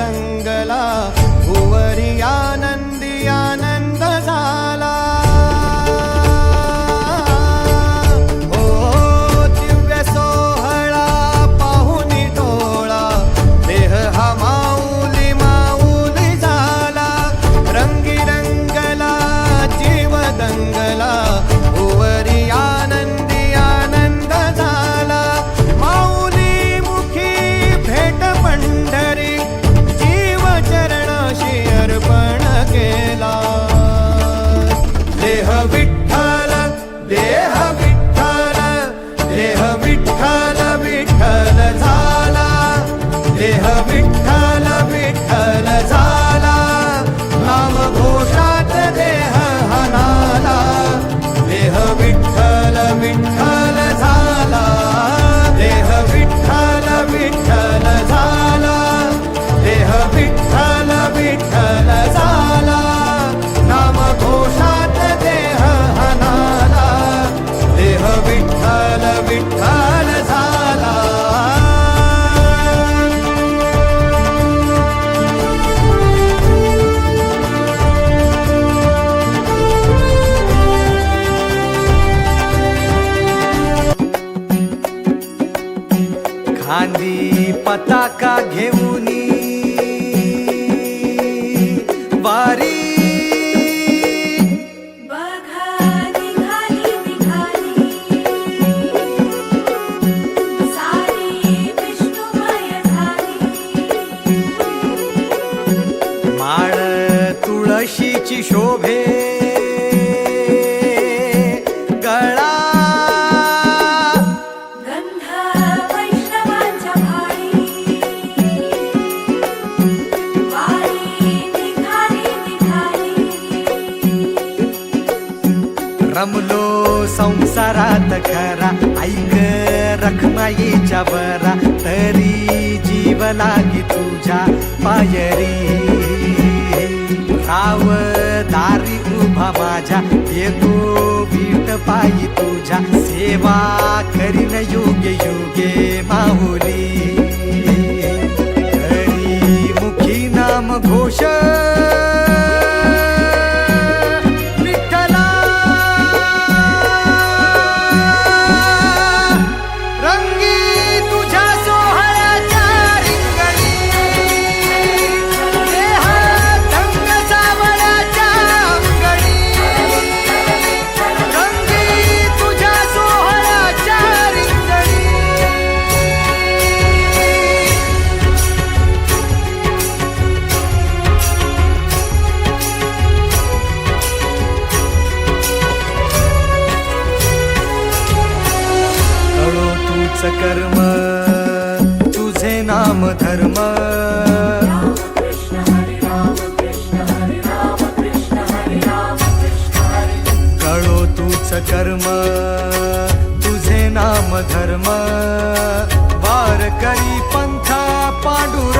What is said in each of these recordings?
तंगला भुवरिया पताका घेऊन खरा ऐक रखमाईच्या वरा तरी जीव लागी तुझ्या पायरी. राव दारी उभा माझ्या येतो बीट पायी तुझ्या सेवा करीन युगे युगे माहुली हरी मुखी नाम घोष राम धर्म। कळो तूच कर्म तुझे नाम धर्म। वार करी पंथा पांडुर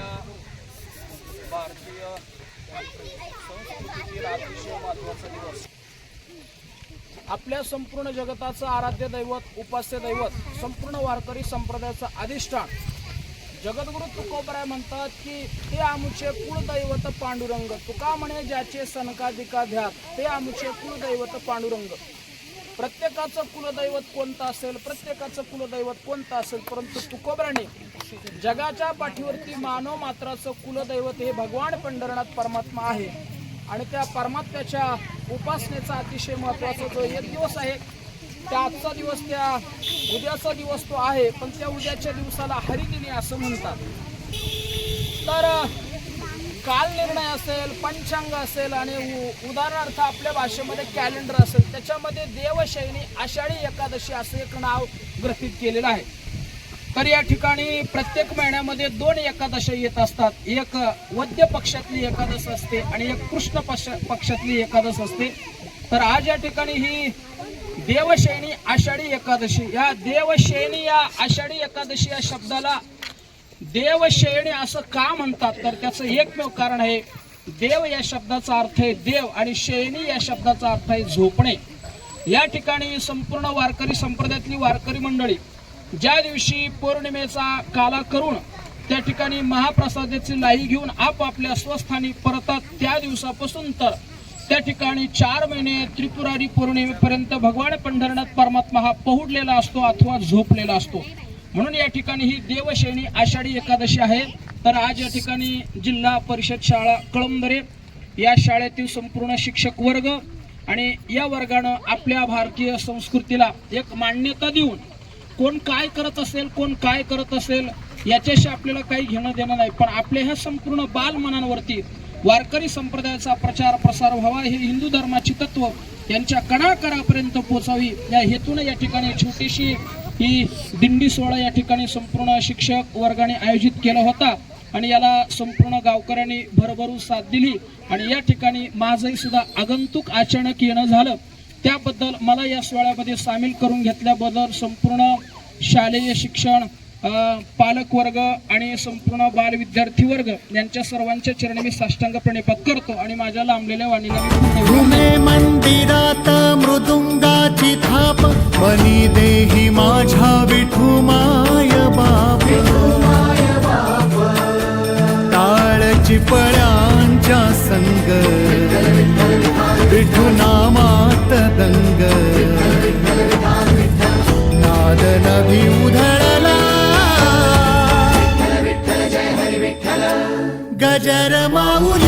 आपल्या संपूर्ण जगताचं आराध्य दैवत उपास्य दैवत संपूर्ण वारकरी संप्रदायाचं अधिष्ठान. जगद्गुरु तुकोबराय म्हणतात की ते आमुचे कुळदैवत पांडुरंग तुका म्हणे ज्याचे सनकाधिका ध्या ते आमुचे कुळदैवत पांडुरंग. प्रत्येकाचं कुलदैवत कोणतं असेल प्रत्येकाचं कुलदैवत कोणतं असेल परंतु तुकोबराने जगाच्या पाठीवरती मानव मात्राचं कुलदैवत हे भगवान पंढरनाथ परमात्मा आहे. आणि त्या परमात्म्याच्या उपासनेचा अतिशय महत्त्वाचा जो एक दिवस आहे त्या आजचा दिवस त्या उद्याचा दिवस तो आहे पण त्या उद्याच्या दिवसाला हरिदिनी असं म्हणतात. तर काल निर्णय असेल पंचांग असेल आणि उ- उदाहरणार्थ आपल्या भाषेमध्ये कॅलेंडर असेल त्याच्यामध्ये देवशैनी आषाढी एकादशी असं एक नाव ग्रथित केलेलं आहे. तर या ठिकाणी प्रत्येक महिन्यामध्ये दोन एकादशी येत असतात. एक वद्य पक्षातली एकादश असते आणि एक कृष्ण पक्ष पक्षातली एकादश असते. तर आज या ठिकाणी ही देवशैनी आषाढी एकादशी. या देवशैनी या आषाढी एकादशी या शब्दाला देवशैनी असं का म्हणतात? तर त्याचं एकमेव कारण आहे देव या शब्दाचा अर्थ आहे देव आणि शैनी या शब्दाचा अर्थ आहे झोपणे. या ठिकाणी संपूर्ण वारकरी संप्रदायातली वारकरी मंडळी ज्या दिवशी पौर्णिमेचा काला करून त्या ठिकाणी महाप्रसादाची लाई घेऊन आपापल्या स्वस्थानी परतात त्या दिवसापासून तर त्या ठिकाणी चार महिने त्रिपुरारी पौर्णिमेपर्यंत भगवान पंढरनाथ परमात्मा हा पहुडलेला असतो अथवा झोपलेला असतो. म्हणून या ठिकाणी ही देवशैनी आषाढी एकादशी आहे. तर आज या ठिकाणी जिल्हा परिषद शाळा कळंबरे या शाळेतील संपूर्ण शिक्षक वर्ग आणि या वर्गानं आपल्या भारतीय संस्कृतीला एक मान्यता देऊन कोण काय करत असेल कोण काय करत असेल याच्याशी आपल्याला काही घेणं देणं नाही. पण आपल्या ह्या संपूर्ण बालमनांवरती वारकरी संप्रदायाचा प्रचार प्रसार व्हावा हे हिंदू धर्माची तत्व यांच्या कणाकरापर्यंत पोचावी या हेतूने या ठिकाणी छोटीशी ही दिंडी सोहळा या ठिकाणी संपूर्ण शिक्षक वर्गाने आयोजित केला होता. आणि याला संपूर्ण गावकऱ्यांनी भरभरून साथ दिली. आणि या ठिकाणी माझंही सुद्धा आगंतुक अचानक येणं झालं. त्याबद्दल मला या सोहळ्यामध्ये सामील करून घेतल्याबद्दल संपूर्ण शालेय शिक्षण पालकवर्ग पालक वर्ग आणि संपूर्ण बाल विद्यार्थी वर्ग यांच्या सर्वांच्या चरणी मी साष्टांग प्रणिपात करतो आणि माझ्या लांबलेल्या वाणीला मंदिरात मृदुंगाची थाप बनी देही माझ्या विठुमाय बाप. टाळची पळ्यांच्या संग विठुना नामात दंग। नाद नभी उधळला। गजर माऊ